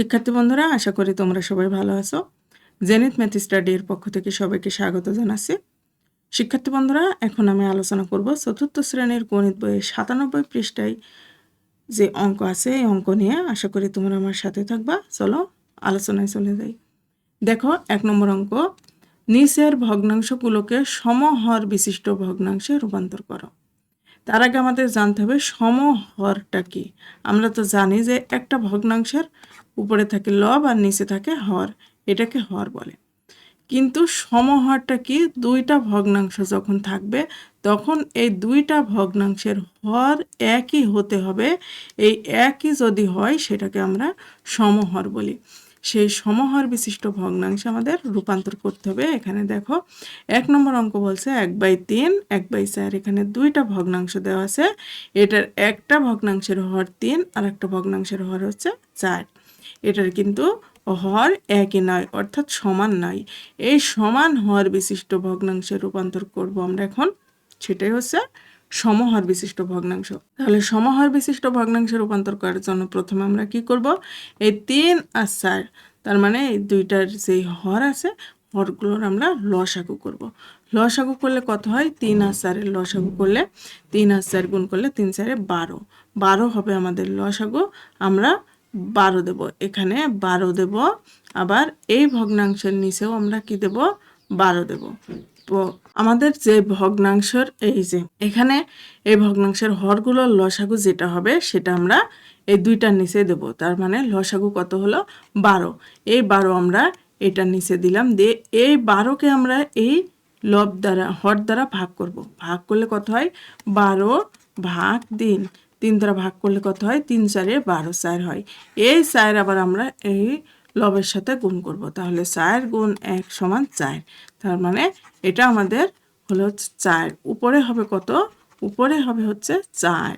শিক্ষার্থী বন্ধুরা, আশা করি তোমরা সবাই ভালো আছো। জেনিত ম্যাথ স্টাডির পক্ষ থেকে সবাইকে স্বাগত জানাচ্ছি। শিক্ষার্থী বন্ধুরা, এখন আমি আলোচনা করব চতুর্থ শ্রেণির গণিত বইয়ের সাতানব্বই পৃষ্ঠায় যে অঙ্ক আছে, এই অঙ্ক নিয়ে। আশা করি তোমরা আমার সাথে থাকবা। চলো, আলোচনায় চলে যাই। দেখো, এক নম্বর অঙ্ক। নিচের ভগ্নাংশগুলোকে সমহর বিশিষ্ট ভগ্নাংশে রূপান্তর করো। তার আগে আমাদের জানতে হবে সমহরটা কি? আমরা তো জানি যে একটা ভগ্নাংশের উপরে থাকে লব আর নিচে থাকে হর, এটাকে হর বলে। কিন্তু সমহরটা কি? দুইটা ভগ্নাংশ যখন থাকবে, তখন এই দুইটা ভগ্নাংশের হর একই হতে হবে। এই একই যদি হয়, সেটাকে আমরা সমহর বলি। সেই সমহার বিশিষ্ট ভগ্নাংশে আমাদের রূপান্তর করতে হবে। এখানে দেখো, এক নম্বর অঙ্ক বলছে এক বাই তিন, এক বাই চার, এখানে দুইটা ভগ্নাংশ দেওয়া আছে। এটার একটা ভগ্নাংশের হর তিন আর একটা ভগ্নাংশের হর হচ্ছে চার। এটার কিন্তু হর একই নয়, অর্থাৎ সমান নয়। এই সমান হর বিশিষ্ট ভগ্নাংশে রূপান্তর করব আমরা এখন। সেটাই হচ্ছে সমহর বিশিষ্ট ভগ্নাংশ। তাহলে সমহর বিশিষ্ট ভগ্নাংশে রূপান্তর করার জন্য প্রথমে আমরা কি করব? এই তিন আর চার, তার মানে এই দুইটার যেই হর আছে, হরগুলোর আমরা লসাগু করব। লসাগু করলে কত হয়? তিন আর চারের লসাগু করলে তিন আর চার গুণ করলে তিন চারে বারো। বারো হবে আমাদের লসাগু, আমরা বারো দেব। এখানে বারো দেব, আবার এই ভগ্নাংশের নিচেও আমরা কি দেব? বারো দেব। আমাদের যে ভগ্নাংশর, এই যে এখানে এই ভগ্নাংশের হরগুলোর লসাগু যেটা হবে সেটা আমরা এই দুইটার নিচে দেব। তার মানে লসাগু কত হলো? বারো। এই বারো আমরা এটার নিচে দিলাম দিয়ে এই বারোকে আমরা এই লব দ্বারা, হর দ্বারা ভাগ করব। ভাগ করলে কত হয়? বারো ভাগ তিন। তিন দ্বারা ভাগ করলে কত হয়? তিন চারে বারো চার হয়। এই চার আবার আমরা এই লবের সাথে গুণ করব। তাহলে চার গুণ এক সমান চার। তার মানে এটা আমাদের হলো চার। উপরে হবে কত? উপরে হবে হচ্ছে চার।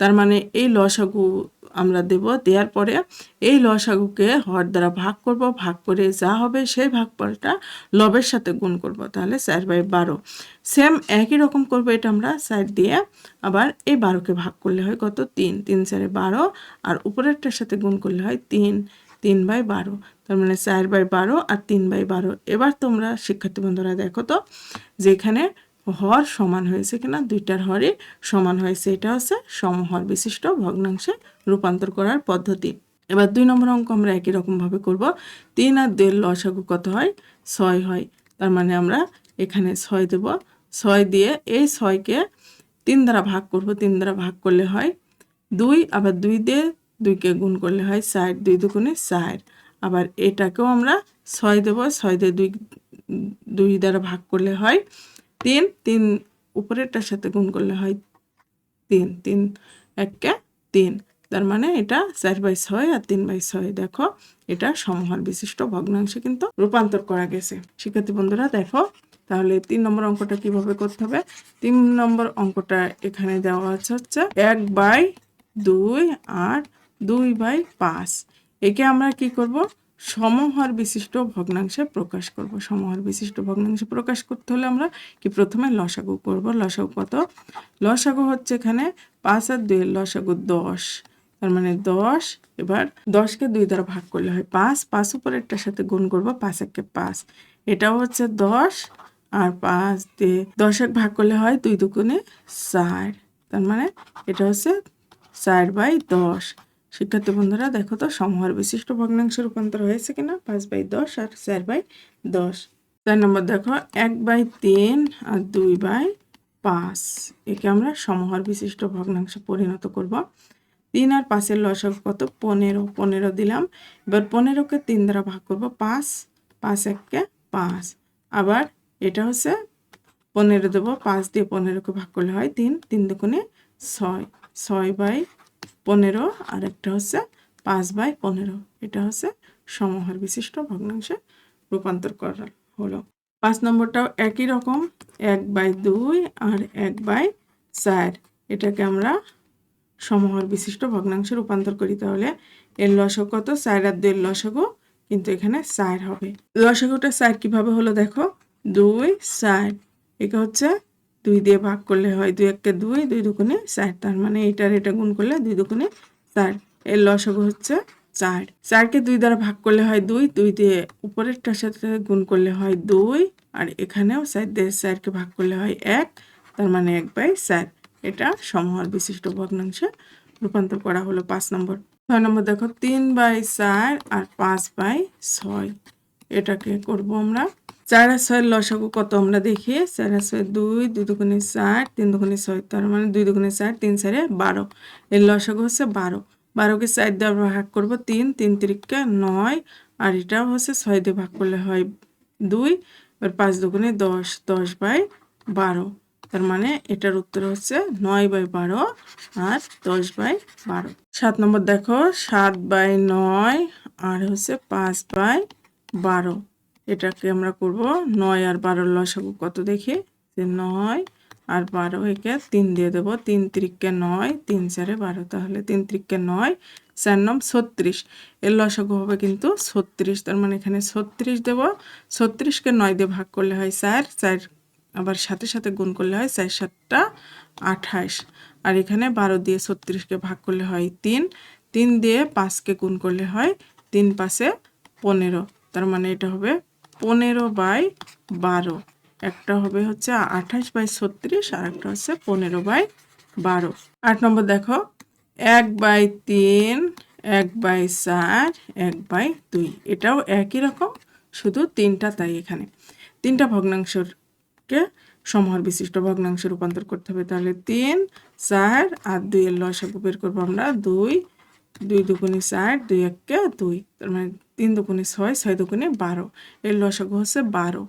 তার মানে এই লসাগু আমরা দেব। দেওয়ার পরে এই লসাগুকে হর দ্বারা ভাগ করব। ভাগ করে যা হবে সেই ভাগ ভাগফলটা লবের সাথে গুণ করব। তাহলে চার বাই বারো। সেম একই রকম করব এটা আমরা সাইড দিয়ে। আবার এই বারোকে ভাগ করলে হয় কত? তিন। তিন চারে বারো। আর উপরেরটার সাথে গুণ করলে হয় তিন। তিন বাই বারো, তার মানে চার বাই বারো আর তিন বাই বারো। এবার তোমরা শিক্ষার্থী বন্ধুরা দেখো তো, যেখানে হর সমান হয়েছে কিনা, দুইটার হরই সমান হয়েছে, এটা হচ্ছে সমহর বিশিষ্ট ভগ্নাংশে রূপান্তর করার পদ্ধতি। এবার দুই নম্বর অঙ্ক আমরা একই রকমভাবে করব। তিন আর দেড় লসাগু কত হয়? ছয় হয়। তার মানে আমরা এখানে ছয় দেব। ছয় দিয়ে এই ছয়কে তিন দ্বারা ভাগ করব। তিন দ্বারা ভাগ করলে হয় দুই, আবার দুই দিয়ে দুইকে গুণ করলে হয় চার দুই দুগুণে চার আবার এটাকেও আমরা ছয় দেবো, ছয় দিয়ে দুই দুই দ্বারা ভাগ করলে হয় তিন তিন উপরেরটার সাথে গুণ করলে হয় তিন তিন এককে তিন। তার মানে এটা চার বাই ছয় আর তিন বাই ছয়, দেখো এটা সমহার বিশিষ্ট ভগ্নাংশে কিন্তু রূপান্তর করা গেছে। শিক্ষার্থী বন্ধুরা, দেখো তাহলে তিন নম্বর অঙ্কটা কীভাবে করতে হবে? তিন নম্বর অঙ্কটা এখানে দেওয়া আছে হচ্ছে এক বাই দুই আর দুই বাই পাঁচ। একে আমরা কি করব? সমহার বিশিষ্ট ভগ্নাংশে প্রকাশ করব। সমহার বিশিষ্ট ভগ্নাংশে প্রকাশ করতে হলে আমরা কি প্রথমে লসাগু করব? লসাগু কত? লসাগু হচ্ছে এখানে পাঁচ আর দুই লসাগু দশ। তার মানে দশ, এবার দশকে দুই দ্বারা ভাগ করলে হয় পাঁচ। পাঁচ উপরেরটার সাথে গুণ করব পাঁচ একে পাঁচ। এটাও হচ্ছে দশ আর পাঁচ দিয়ে দশ এক ভাগ করলে হয় দুই দুগুণে চার তার মানে এটা হচ্ছে চার বাই দশ। শিক্ষার্থী বন্ধুরা, দেখো তো সমহার বিশিষ্ট ভগ্নাংশে রূপান্তর হয়েছে কিনা? পাঁচ বাই দশ আর চার বাই দশ। চার নম্বর দেখো, এক বাই তিন আর দুই বাই পাঁচ। একে আমরা সমহার বিশিষ্ট ভগ্নাংশে পরিণত করব। তিন আর পাঁচের লসক কত? পনেরো। পনেরো দিলাম। এবার পনেরোকে তিন দ্বারা ভাগ করব, পাঁচ। পাঁচ এককে পাঁচ। আবার এটা হচ্ছে পনেরো দেবো, পাঁচ দিয়ে পনেরোকে ভাগ করলে হয় তিন। তিন দুগুণে ছয়। ছয় বাই পনেরো আর একটা হচ্ছে পাঁচ বাই পনেরো। এটা হচ্ছে সমহার বিশিষ্ট ভগ্নাংশে রূপান্তর করা হলো। পাঁচ নম্বরটাও একই রকম, এক বাই দুই আর এক বাই চার। এটাকে আমরা সমহার বিশিষ্ট ভগ্নাংশে রূপান্তর করি তাহলে এর লসক কত? চার আর দুই লসগও কিন্তু এখানে চার হবে। লসকটা চার কীভাবে হলো দেখো? দুই, চার। এটা হচ্ছে দুই দিয়ে ভাগ করলে হয় দুই একটা দুই দুই দুগুণে চার। তার মানে এইটার এটা গুণ করলে দুই দুগুণে চার। এর লসগু হচ্ছে চার। চারকে দুই দ্বারা ভাগ করলে হয় দুই দুই দিয়ে উপরেরটার সাথে গুণ করলে হয় দুই, আর এখানেও চার দিয়ে চারকে ভাগ করলে হয় এক, তার মানে এক বাই চার। এটা সমহর বিশিষ্ট ভগ্নাংশে রূপান্তর করা হলো পাঁচ নম্বর। ছয় নম্বর দেখো, তিন বাই চার আর পাঁচ বাই ছয়। এটাকে করব আমরা চার ছয়ের লসাগু কত? আমরা দেখি, চার ছয় দুই দুই দুগুণে চার, তিন দুগুণে ছয়, তার মানে দুই দুগুণে চার, তিন চারে বারো। এর লসাগু হচ্ছে বারো। বারোকে চার দিয়ে আমরা ভাগ করব তিন তিন তিরিককে নয়, আর এটাও হচ্ছে ছয় দিয়ে ভাগ করলে হয় দুই, এবার পাঁচ দুগুণে দশ দশ বাই বারো। তার মানে এটার উত্তর হচ্ছে নয় বাই বারো, আর দশ বাই বারো। সাত নম্বর দেখো, সাত বাই নয়, আর হচ্ছে পাঁচ বাই বারো। এটাকে আমরা করব নয় আর বারোর লসাগু কত দেখি? যে নয় আর বারো একে তিন দিয়ে দেবো। তিন তিরিককে নয়, তিন চারে বারো। তাহলে তিন তিরিককে নয়, চার নম ছত্রিশ। এর লসাগু হবে কিন্তু ছত্রিশ। তার মানে এখানে ছত্রিশ দেব। ছত্রিশকে নয় দিয়ে ভাগ করলে হয় চার। চার আবার সাথে সাথে গুণ করলে হয় চার সাতটা আঠাশ। আর এখানে বারো দিয়ে ছত্রিশকে ভাগ করলে হয় তিন। তিন দিয়ে পাঁচকে গুণ করলে হয় তিন পাশে পনেরো। তার মানে এটা হবে পনেরো বাই বারো। একটা হবে হচ্ছে আঠাশ বাই ছত্রিশ, আর একটা হচ্ছে পনেরো বাই বারো। আট নম্বর দেখো, এক বাই তিন, এক বাই চার, এক বাই দুই। এটাও একই রকম, শুধু তিনটা তাই এখানে। তিনটা ভগ্নাংশকে সমহর বিশিষ্ট ভগ্নাংশে রূপান্তর করতে হবে। তাহলে তিন, চার, আর দুইয়ের লসাগু বের করব আমরা দুই দুই দুগুণে চার, দুই এককে দুই, তার মানে তিন দুগুণে ছয় ছয় দুগুণে বারো। এর লসাগু হচ্ছে বারো।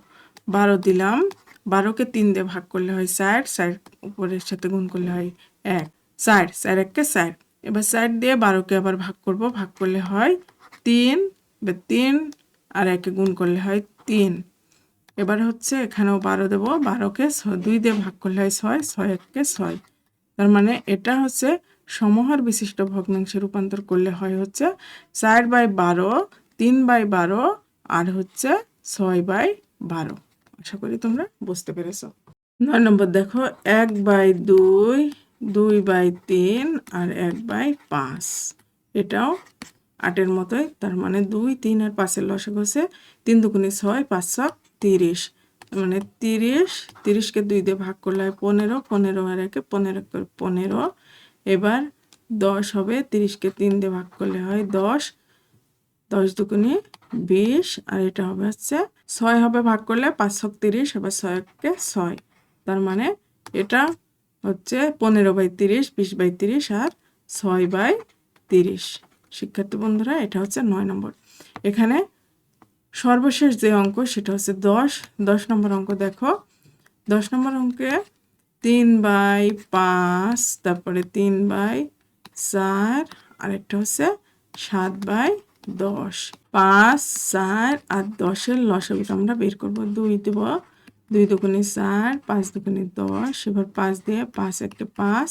বারো দিলাম, বারোকে তিন দিয়ে ভাগ করলে হয় চার চার উপরের সাথে গুণ করলে হয় এক। চার চার এককে চার। এবার চার দিয়ে বারোকে আবার ভাগ করব, ভাগ করলে হয় তিন, এবার তিন আর একে গুণ করলে হয় তিন। এবার হচ্ছে এখানেও বারো দেবো, বারোকে দুই দিয়ে ভাগ করলে হয় ছয় ছয় এককে ছয়। তার মানে এটা হচ্ছে সমহার বিশিষ্ট ভগ্নাংশে রূপান্তর করলে হয় হচ্ছে চার বাই বারো, তিন বাই বারো, আর হচ্ছে ছয় বাই বারো। আশা করি তোমরা বুঝতে পেরেছ। নয় নম্বর দেখো, এক বাই দুই দুই বাই তিন, আর এক বাই পাঁচ। এটাও আটের মতোই, তার মানে দুই, তিন, আর পাঁচের লসে হচ্ছে তিন দুগুণে ছয়, পাঁচ ছক তিরিশ। মানে তিরিশ, তিরিশকে দুই দিয়ে ভাগ করলে হয় পনেরো পনেরো আর একে পনেরো পনেরো এবার দশ হবে, তিরিশকে তিন দিয়ে ভাগ করলে হয় দশ। দশ দুগুণে বিশ, আর এটা হবে হচ্ছে ছয় হবে ভাগ করলে পাঁচ ছক তিরিশ, এবার ছয়কে ছয়। তার মানে এটা হচ্ছে পনেরো বাই তিরিশ, বিশ বাই তিরিশ, আর ছয় বাই তিরিশ। শিক্ষার্থী বন্ধুরা, এটা হচ্ছে নয় নম্বর। এখানে সর্বশেষ যে অঙ্ক, সেটা হচ্ছে দশ। দশ নম্বর অঙ্ক দেখো। দশ নম্বর অঙ্কে তিন বাই পাঁচ, তারপরে তিন বাই চার, আরেকটা হচ্ছে সাত বাই দশ। পাঁচ, চার আর দশের লসাগুটা আমরা বের করব দুই দেব। দুই দুগুণে চার, পাঁচ দুগুণে দশ, এবার পাঁচ দিয়ে পাঁচ একে পাঁচ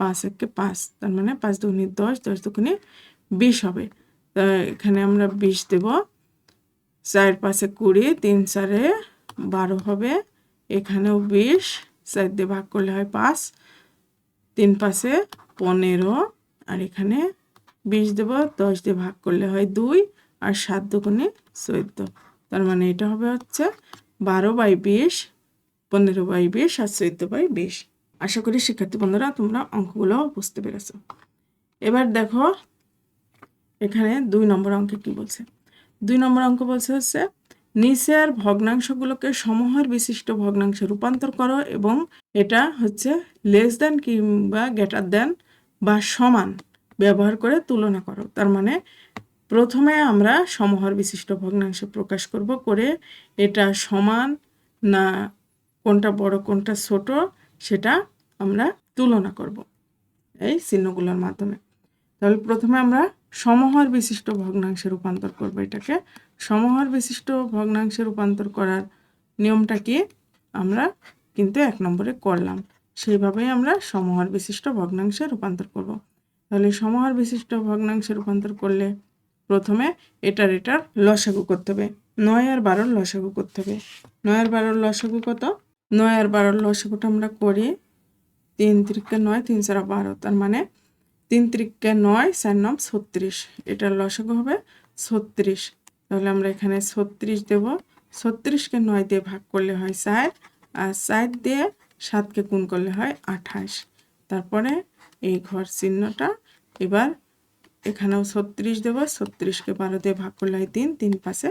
পাঁচ একে পাঁচ, তার মানে পাঁচ দুগুণে দশ দশ দুগুণে বিশ হবে। তা এখানে আমরা বিশ দেব। চার পাঁচে কুড়ি, তিন চারে বারো হবে। এখানেও বিশ চার দিয়ে ভাগ করলে হয় পাঁচ। তিন পাশে পনেরো। আর এখানে বিশ দেব, দশ দিয়ে ভাগ করলে হয় দুই। আর সাত দুগুণে চোদ্দ। তার মানে এটা হবে হচ্ছে বারো বাই বিশ, পনেরো বাই বিশ আর চোদ্দ বাই বিশ। আশা করি শিক্ষার্থী বন্ধুরা তোমরা অঙ্কগুলো বুঝতে পেরেছ। এবার দেখো, এখানে দুই নম্বর অঙ্কে কি বলছে? দুই নম্বর অঙ্ক বলছে হচ্ছে নিচের ভগ্নাংশগুলোকে সমহার বিশিষ্ট ভগ্নাংশে রূপান্তর করো এবং এটা হচ্ছে লেস দেন কিংবা গ্রেটার দেন বা সমান ব্যবহার করে তুলনা করো। তার মানে প্রথমে আমরা সমহার বিশিষ্ট ভগ্নাংশে প্রকাশ করব করে এটা সমান না কোনটা বড়, কোনটা ছোট সেটা আমরা তুলনা করব এই চিহ্নগুলোর মাধ্যমে। তাহলে প্রথমে আমরা সমহার বিশিষ্ট ভগ্নাংশে রূপান্তর করব এটাকে। সমহার বিশিষ্ট ভগ্নাংশে রূপান্তর করার নিয়মটাকে আমরা কিন্তু এক নম্বরে করলাম। সেইভাবেই আমরা সমহার বিশিষ্ট ভগ্নাংশে রূপান্তর করব। তাহলে সমহার বিশিষ্ট ভগ্নাংশে রূপান্তর করলে প্রথমে এটার এটার লসাগু করতে হবে। নয় আর বারোর লসাগু করতে হবে। নয় আর বারোর লসাগু কত? নয় আর বারোর লসাগুটা আমরা করি তিন তিরিকে নয়, তিন চারা বারো। তার মানে তিন ত্রিকে নয়, চার নম ছত্রিশ। এটার লসাগু হবে ছত্রিশ। তাহলে আমরা এখানে ছত্রিশ দেব। ছত্রিশকে নয় দিয়ে ভাগ করলে হয় চার আর চার দিয়ে সাতকে গুণ করলে হয় আঠাশ। তারপরে এই ঘর চিহ্নটা এবার এখানেও ছত্রিশ দেবো, ছত্রিশকে বারো দিয়ে ভাগ করলে হয় তিন তিন পাশে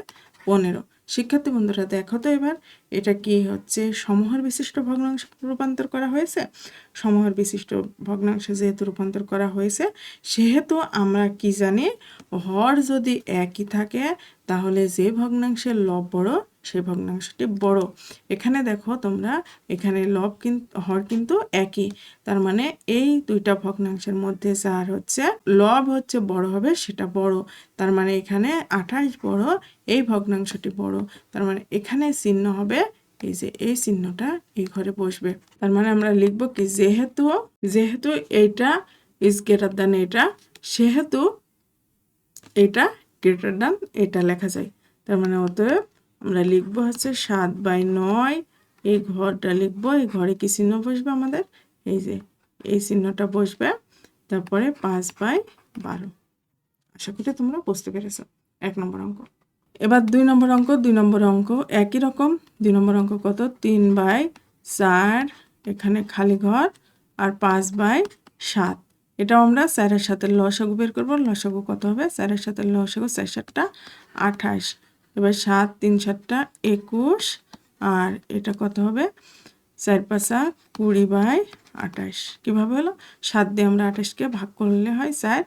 পনেরো। শিক্ষার্থী বন্ধুরা, দেখো তো এবার এটা কি হচ্ছে? সমহর বিশিষ্ট ভগ্নাংশ রূপান্তর করা হয়েছে। সমহর বিশিষ্ট ভগ্নাংশে যেহেতু রূপান্তর করা হয়েছে, সেহেতু আমরা কি জানি, হর যদি একই থাকে, তাহলে যে ভগ্নাংশের লব বড় সেই ভগ্নাংশটি বড়। এখানে দেখো তোমরা, এখানে লব কিন্তু হর কিন্তু একই। তার মানে এই দুইটা ভগ্নাংশের মধ্যে যার হচ্ছে, লব হচ্ছে বড় হবে সেটা বড়। তার মানে এখানে আঠাশ বড়, এই ভগ্নাংশটি বড়। তার মানে এখানে চিহ্ন হবে, এই যে এই চিহ্নটা এই ঘরে বসবে। তার মানে আমরা লিখব কি, যেহেতু যেহেতু এইটা ইজ গ্রেটার দ্যান এটা সেহেতু এটা গ্রেটার দ্যান এটা লেখা যায়। তার মানে অতএব আমরা লিখব হচ্ছে সাত বাই নয়। এই ঘরটা লিখব, এই ঘরে কি চিহ্ন বসবে আমাদের? এই যে, এই চিহ্নটা বসবে। তারপরে পাঁচ বাই বারো। আশা করি তোমরা বুঝতে পেরেছ। এক নম্বর অঙ্ক। এবার দুই নম্বর অঙ্ক, দুই নম্বর অঙ্ক একই রকম। দুই নম্বর অঙ্ক কত? তিন বাই চার, এখানে খালি ঘর। আর পাঁচ বাই সাত। এটাও আমরা চারের সাথে লসাগু বের করব। লসাগু কত হবে? চারের সাথে লসাগু চার সাতটা আঠাশ। এবার সাত, তিন, সাতটা, একুশ, আর এটা কত হবে? চার, পাঁচা কুড়ি বাই আঠাশ। কীভাবে হলো? সাত দিয়ে আমরা আঠাশকে ভাগ করলে হয় চার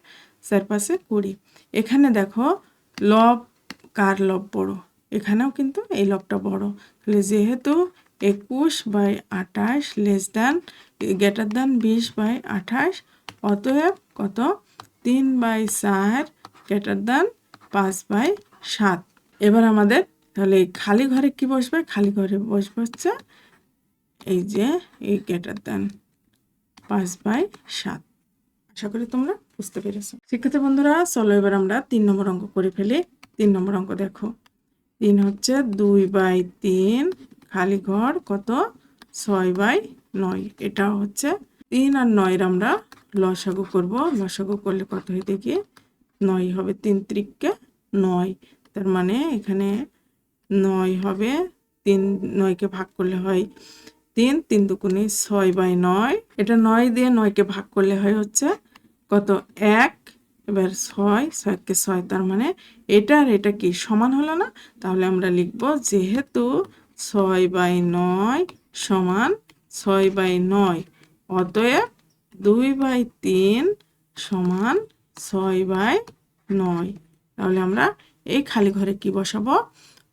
চার পাশে কুড়ি। এখানে দেখো লব কার লব বড়? এখানেও কিন্তু এই লবটা বড়। তাহলে যেহেতু একুশ বাই আঠাশ লেস দ্যান গ্রেটার দ্যান বিশ বাই আঠাশ, অতএব কত? তিন বাই চার গ্রেটার দ্যান পাঁচ বাই সাত। এবার আমাদের তাহলে এই খালি ঘরে কি বসবে? খালি ঘরে বসবে হচ্ছে এই যে এই গেটার দেন পাঁচ বাই সাত। আশা করি তোমরা বুঝতে পেরেছ। শিক্ষার্থী বন্ধুরা, চলো এবার আমরা তিন নম্বর অঙ্ক করে ফেলি। তিন নম্বর অঙ্ক দেখো। তিন হচ্ছে দুই বাই তিন, খালি ঘর কত? ছয় বাই নয়। এটা হচ্ছে তিন আর নয়ের আমরা লসাগু করব। লসাগু করলে কত হয় দেখি নয় হবে তিন ত্রিককে নয়। তার মানে এখানে নয় হবে, তিন, নয়কে ভাগ করলে হয় তিন তিন দুকুনি ছয় বাই নয়। এটা নয় দিয়ে নয়কে ভাগ করলে হয় হচ্ছে কত? এক। এবার ছয়, ছয়কে ছয়, তার মানে এটা আর এটা কি সমান হলো না? তাহলে আমরা লিখব যেহেতু ছয় বাই নয় সমান ছয় বাই নয়, অতএব দুই বাই তিন সমান ছয় বাই নয়। তাহলে আমরা এই খালি ঘরে কি বসাবো?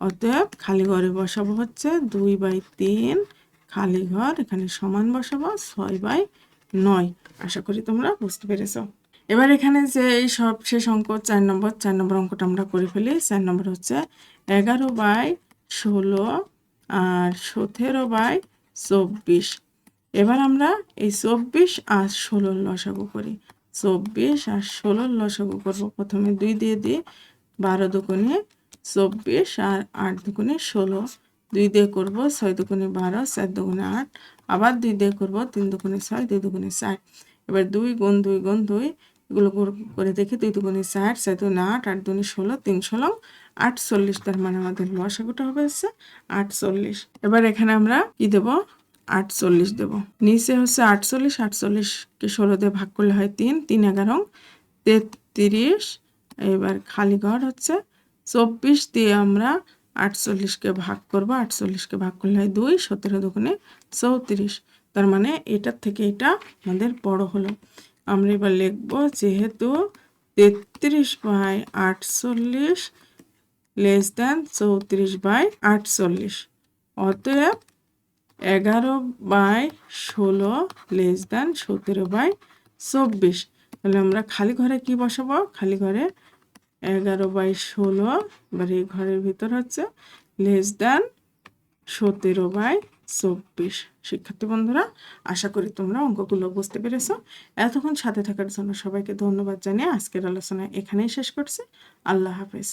অতএব খালি ঘরে বসাবো হচ্ছে দুই বাই তিন খালি ঘর, এখানে সমান বসাবো ছয় বাই নয়। আশা করি তোমরা বুঝতে পেরেছ। এবার এখানে যে এই সব শেষ অঙ্ক, চার নম্বর চার নম্বর অঙ্কটা আমরা করে ফেলি। চার নম্বর হচ্ছে এগারো বাই ষোলো আর সতেরো বাই চব্বিশ। এবার আমরা এই চব্বিশ আর ষোলোর লসাগু করি। চব্বিশ আর ষোলোর লসাগু করব। প্রথমে দুই দিয়ে দিই। বারো দুগুণে চব্বিশ আর আট দুগুণে ষোলো। দুই দিয়ে করব ছয় দুগুণে বারো চার দুগুণে আট। আবার দুই দিয়ে করব তিন দুগুণে ছয়, দুই দুগুণে ষাট। এবার দুই গুণ দুই গুণ দুই, এগুলো করে দেখি, দুই দুগুণে ষাট চার দুগুণে আট আট দুগুণে ষোলো, তিন ষোলো আটচল্লিশ তার মানে আমাদের লসাগুটা হবে হচ্ছে আটচল্লিশ এবার এখানে আমরা কি দেবো? আটচল্লিশ দেব। নিচে হচ্ছে আটচল্লিশ আটচল্লিশকে ষোলো দিয়ে ভাগ করলে হয় তিন তিন এগারো, তেত্রিশ এবার খালি ঘর হচ্ছে চব্বিশ দিয়ে আমরা আটচল্লিশকে ভাগ করব। আটচল্লিশকে ভাগ করলে হয় দুই, সতেরো দুগুণে চৌত্রিশ। তার মানে এটার থেকে এটা আমাদের বড় হলো। আমরা এবার লিখব যেহেতু তেত্রিশ বাই আটচল্লিশ লেস দেন চৌত্রিশ বাই আটচল্লিশ। অতএব এগারো বাই ষোলো লেস দেন সতেরো বাই চব্বিশ। তাহলে আমরা খালি ঘরে কি বসাবো? খালি ঘরে এগারো বাই ষোলো, এবার এই ঘরের ভিতর হচ্ছে লেস দেন সতেরো বাই চব্বিশ। শিক্ষার্থী বন্ধুরা, আশা করি তোমরা অঙ্কগুলো বুঝতে পেরেছ। এতক্ষণ সাথে থাকার জন্য সবাইকে ধন্যবাদ জানিয়ে আজকের আলোচনা এখানেই শেষ করছি। আল্লাহ হাফেজ।